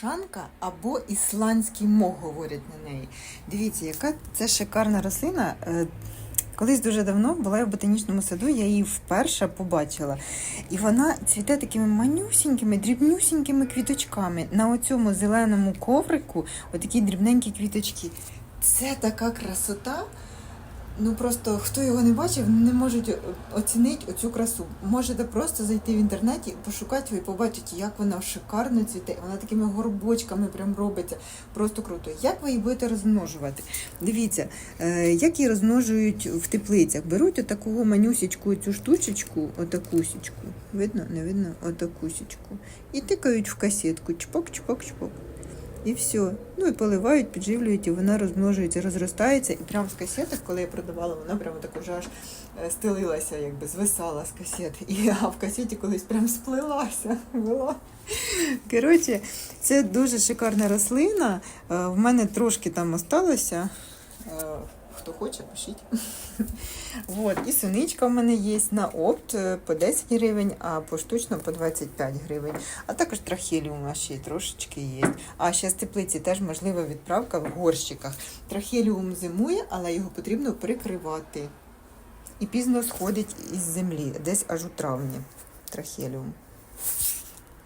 Шанка або ісландський мох говорять на неї. Дивіться, яка це шикарна рослина. Е, Колись дуже давно була я в ботанічному саду, я її вперше побачила. І вона цвіте такими манюсінькими, дрібнюсінькими квіточками. На оцьому зеленому коврику отакі дрібненькі квіточки. Це така красота. Ну просто хто його не бачив, не можуть оцінити оцю красу. Можете просто зайти в інтернеті, пошукати його і побачити, як вона шикарно цвіте. Вона такими горбочками прям робиться. Просто круто. Як ви її будете розмножувати? Дивіться, е, як її розмножують в теплицях. Беруть отаку манюсічку, цю штучечку, отакусічку. Видно, не видно? Отакусічку. І тикають в касетку. Чпок, чпок, чпок. І все. Ну і поливають, підживлюють, і вона розмножується, розростається. І прямо з касеток, коли я продавала, вона прямо так уже аж е, стелилася, якби звисала з касет. І а в касеті колись прям сплилася. Була. Коротше, це дуже шикарна рослина. Е, В мене трошки там осталося. Хто хоче, пишіть. Вот. І суничка в мене є на опт е, по 10 гривень, а поштучно по 25 гривень. А також трахеліум ще й трошечки є. А ще з теплиці теж можлива відправка в горщиках. Трахеліум зимує, але його потрібно прикривати. І пізно сходить із землі, десь аж у травні. Трахеліум.